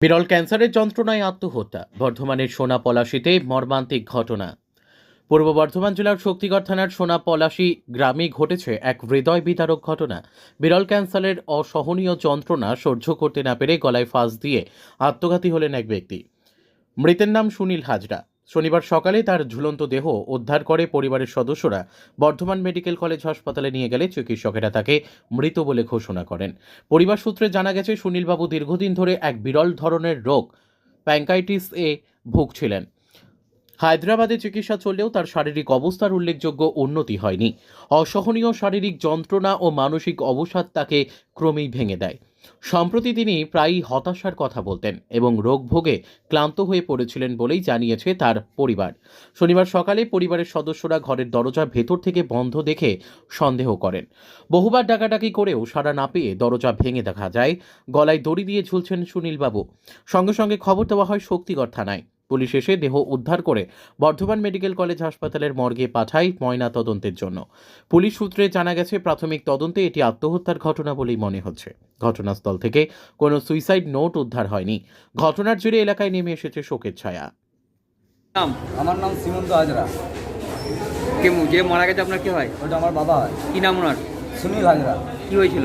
বিরল ক্যান্সারের যন্ত্রণায় আত্মহত্যা, বর্ধমানের সোনা পলাশিতে মর্মান্তিক ঘটনা। পূর্ব বর্ধমান জেলার শক্তিগড় থানার সোনা পলাশি গ্রামে ঘটেছে এক হৃদয় বিদারক ঘটনা। বিরল ক্যান্সারের অসহনীয় যন্ত্রণা সহ্য করতে না পেরে গলায় ফাঁস দিয়ে আত্মঘাতী হলেন এক ব্যক্তি। মৃতের নাম সুনীল হাজরা। শনিবার সকালে তার ঝুলন্ত দেহ উদ্ধার করে পরিবারের সদস্যরা বর্ধমান মেডিকেল কলেজ হাসপাতালে নিয়ে গেলে চিকিৎসকেরা তাকে মৃত বলে ঘোষণা করেন। পরিবার সূত্রে জানা গেছে, সুনীলবাবু দীর্ঘদিন ধরে এক বিরল ধরনের রোগ, প্যাঙ্কাইটিস এ ভুগছিলেন। হায়দ্রাবাদে চিকিৎসা চললেও তার শারীরিক অবস্থার উল্লেখযোগ্য উন্নতি হয়নি। অসহনীয় শারীরিক যন্ত্রণা ও মানসিক অবসাদ তাকে ক্রমেই ভেঙে দেয়। সম্প্রতি তিনি প্রায়ই হতাশার কথা বলতেন এবং রোগ ভোগে ক্লান্ত হয়ে পড়েছিলেন বলেই জানিয়েছে তার পরিবার। শনিবার সকালে পরিবারের সদস্যরা ঘরের দরজা ভেতর থেকে বন্ধ দেখে সন্দেহ করেন। বহুবার ডাকাডাকি করেও সাড়া না পেয়ে দরজা ভেঙে দেখা যায়। গলায় দড়ি দিয়ে ঝুলছেন সুনীলবাবু। সঙ্গে সঙ্গে খবর দেওয়া হয় শক্তিগড় থানায়। পুলিশ এসে দেহ উদ্ধার করে বর্ধমান মেডিকেল কলেজ হাসপাতালের মর্গে পাঠায় ময়না তদন্তের জন্য। পুলিশ সূত্রে জানা গেছে প্রাথমিক তদন্তে এটি আত্মহত্যার ঘটনা বলেই মনে হচ্ছে। ঘটনাস্থল থেকে কোনো সুইসাইড নোট উদ্ধার হয়নি। ঘটনার জেরে এলাকায় নেমে এসেছে শোকের ছায়া। নাম? আমার নাম সীমন্ত হাজরা। কে যে মারা গেছে আপনার কি হয়? ওটা আমার বাবা হয়। কি নাম ওনার? সুনীল হাজরা। কি হয়েছিল?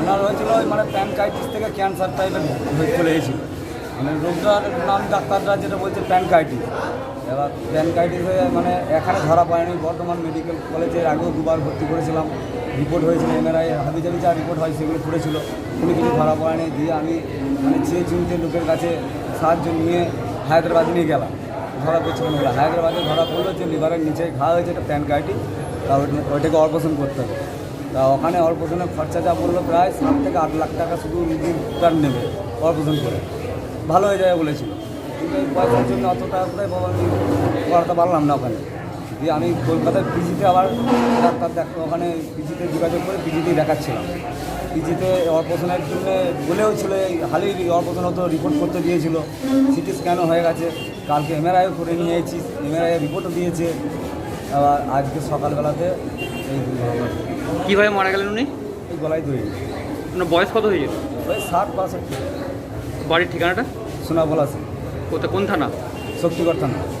ওনার হয়েছিল মানে প্যানকাইটিস থেকে ক্যান্সার টাইপের চলে এসেছিল। মানে রোগটার নাম ডাক্তাররা যেটা বলছে প্যানকাইটিস এবার প্যানকাইটিস হয়ে মানে এখানে ধরা পড়েনি, বর্ধমান মেডিকেল কলেজের আগেও দুবার ভর্তি করেছিলাম। রিপোর্ট হয়েছিল, এমআরআই, হাবিজাবি যা রিপোর্ট হয় সেগুলো করেছিল কোনো কিছু ধরা পড়েনি, দিয়ে আমি মানে চেয়ে চিনতে লোকের কাছে সাহায্য নিয়ে হায়দ্রাবাদ নিয়ে গেলাম। ধরা পড়ছিল না হায়দ্রাবাদে ধরা পড়ল যে লিভারের নিচে ঘা হয়েছে, এটা প্যানকাইটিস তা ওইটা- ওইটাকে অপারেশন করতে হবে। তা ওখানে অপারেশনের খরচা যা পড়ল প্রায় সাত থেকে আট লাখ টাকা শুধু রুগীর নেবে অপারেশন করে। ভালো হয়ে যাবে বলেছিল। কিন্তু পয়সার জন্য অত টাকা করে বাবা আমি করাতে পারলাম না ওখানে। দিয়ে আমি কলকাতায় পিজিতে আবার ডাক্তার দেখ ওখানে পিজিতে যোগাযোগ করে পিজিতেই দেখাচ্ছিলাম। পিজিতে অপারেশনের জন্য বলেও ছিল এই হালেই অপারেশন হতো রিপোর্ট করতে দিয়েছিল। সিটি স্ক্যানও হয়ে গেছে। কালকে এমআরআইও করে নিয়ে এসেছি এমআরআই রিপোর্টও দিয়েছে। আবার আজকে সকালবেলাতে এই। কীভাবে মারা গেলেন উনি? এই গলায় দই ওনার বয়স কত হয়েছে ওই ষাট বাষট্টি। বাড়ির ঠিকানাটা? শোনা বলা আছে। কোথায় কোন থানা? শক্তিগড় থানা।